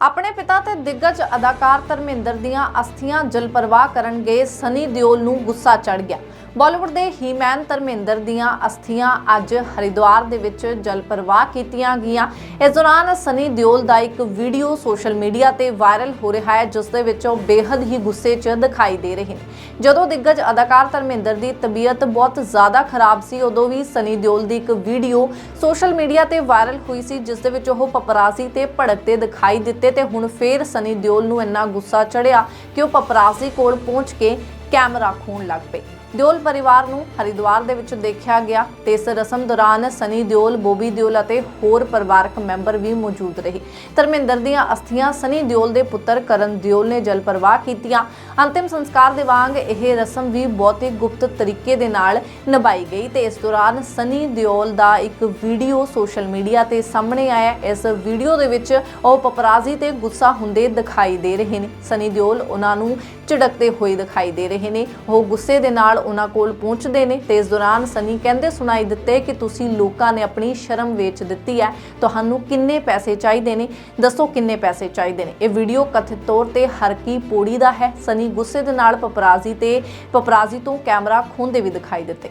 ਆਪਣੇ ਪਿਤਾ ਤੇ ਦਿੱਗਜ ਅਦਾਕਾਰ ਧਰਮਿੰਦਰ ਦੀਆਂ ਅਸਥੀਆਂ ਜਲ ਪ੍ਰਵਾਹ ਕਰਨ ਗਏ ਸਨੀ ਦਿਓਲ ਨੂੰ ਗੁੱਸਾ ਚੜ ਗਿਆ। ਬਾਲੀਵੁੱਡ ਦੇ ਹੀਮੈਨ ਧਰਮਿੰਦਰ ਦੀਆਂ ਅਸਥੀਆਂ ਅੱਜ ਹਰਿਦੁਆਰ ਦੇ ਵਿੱਚ ਜਲ ਪ੍ਰਵਾਹ ਕੀਤੀਆਂ ਗਈਆਂ। ਇਸ ਦੌਰਾਨ ਸਨੀ ਦਿਓਲ ਦਾ ਇੱਕ ਵੀਡੀਓ ਸੋਸ਼ਲ ਮੀਡੀਆ ਤੇ ਵਾਇਰਲ ਹੋ ਰਿਹਾ ਹੈ, ਜਿਸ ਦੇ ਵਿੱਚ ਉਹ ਬੇਹੱਦ ਹੀ ਗੁੱਸੇ 'ਚ ਦਿਖਾਈ ਦੇ ਰਹੇ ਨੇ। ਜਦੋਂ ਦਿੱਗਜ ਅਦਾਕਾਰ ਧਰਮਿੰਦਰ ਦੀ ਤਬੀਅਤ ਬਹੁਤ ਜ਼ਿਆਦਾ ਖਰਾਬ ਸੀ, ਉਦੋਂ ਵੀ ਸਨੀ ਦਿਓਲ ਦੀ ਇੱਕ ਵੀਡੀਓ ਸੋਸ਼ਲ ਮੀਡੀਆ ਤੇ ਵਾਇਰਲ ਹੋਈ ਸੀ, ਜਿਸ ਦੇ ਵਿੱਚ ਉਹ ਪਪਰਾਸੀ ਤੇ ਭੜਕਦੇ ਦਿਖਾਈ ਦਿੱਤੇ ਤੇ ਹੁਣ ਫੇਰ ਸਨੀ ਦਿਓਲ ਨੂੰ ਇੰਨਾ ਗੁੱਸਾ ਚੜਿਆ ਕਿ ਉਹ ਪਪਰਾਸੀ ਕੋਲ ਪਹੁੰਚ ਕੇ ਕੈਮਰਾ ਖੋਣ ਲੱਗ ਪਏ। ਦਿਓਲ ਪਰਿਵਾਰ ਨੂੰ ਹਰਿਦੁਆਰ ਦੇ ਵਿੱਚ ਦੇਖਿਆ ਗਿਆ ਤੇ ਇਸ ਰਸਮ ਦੌਰਾਨ ਸਨੀ ਦਿਓਲ, ਬੋਬੀ ਦਿਓਲ ਅਤੇ ਹੋਰ ਪਰਿਵਾਰਕ ਮੈਂਬਰ ਵੀ ਮੌਜੂਦ ਰਹੇ। ਧਰਮਿੰਦਰ ਦੀਆਂ ਅਸਥੀਆਂ ਸਨੀ ਦਿਓਲ ਦੇ ਪੁੱਤਰ ਕਰਨ ਦਿਓਲ ਨੇ ਜਲ ਪ੍ਰਵਾਹ ਕੀਤੀਆਂ। ਅੰਤਿਮ ਸੰਸਕਾਰ ਦੇ ਵਾਂਗ ਇਹ ਰਸਮ ਵੀ ਬਹੁਤ ਹੀ ਗੁਪਤ ਤਰੀਕੇ ਦੇ ਨਾਲ ਨਿਭਾਈ ਗਈ ਤੇ ਇਸ ਦੌਰਾਨ ਸਨੀ ਦਿਓਲ ਦਾ ਇੱਕ ਵੀਡੀਓ ਸੋਸ਼ਲ ਮੀਡੀਆ ਤੇ ਸਾਹਮਣੇ ਆਇਆ। ਇਸ ਵੀਡੀਓ ਦੇ ਵਿੱਚ ਉਹ ਪਪਰਾਜ਼ੀ ਤੇ ਗੁੱਸਾ ਹੁੰਦੇ ਦਿਖਾਈ ਦੇ ਰਹੇ ਨੇ। ਸਨੀ ਦਿਓਲ ਉਹਨਾਂ ਨੂੰ ਝਿੜਕਦੇ ਹੋਏ ਦਿਖਾਈ ਦੇ ਰਹੇ ਨੇ। ਉਹ ਗੁੱਸੇ ਦੇ ਨਾਲ ਉਹਨਾਂ ਕੋਲ ਪਹੁੰਚਦੇ ਨੇ। ਤੇ ਇਸ ਦੌਰਾਨ ਸਨੀ ਕਹਿੰਦੇ, ਸੁਣਾਈ ਦਿੱਤੇ ਕਿ ਤੁਸੀਂ ਲੋਕਾਂ ਨੇ ਆਪਣੀ ਸ਼ਰਮ ਵੇਚ ਦਿੱਤੀ ਹੈ। ਤੁਹਾਨੂੰ ਕਿੰਨੇ ਪੈਸੇ ਚਾਹੀਦੇ ਨੇ? ਦੱਸੋ ਕਿੰਨੇ ਪੈਸੇ ਚਾਹੀਦੇ ਨੇ? ਇਹ ਵੀਡੀਓ ਕਥਿਤ ਤੌਰ ਤੇ ਹਰਕੀ ਪੋੜੀ ਦਾ ਹੈ। ਸਨੀ ਗੁੱਸੇ ਦੇ ਨਾਲ ਪਪਰਾਜ਼ੀ ਤੇ ਪਪਰਾਜ਼ੀ ਤੋਂ ਕੈਮਰਾ ਖੋਹਦੇ ਵੀ ਦਿਖਾਈ ਦਿੱਤੇ।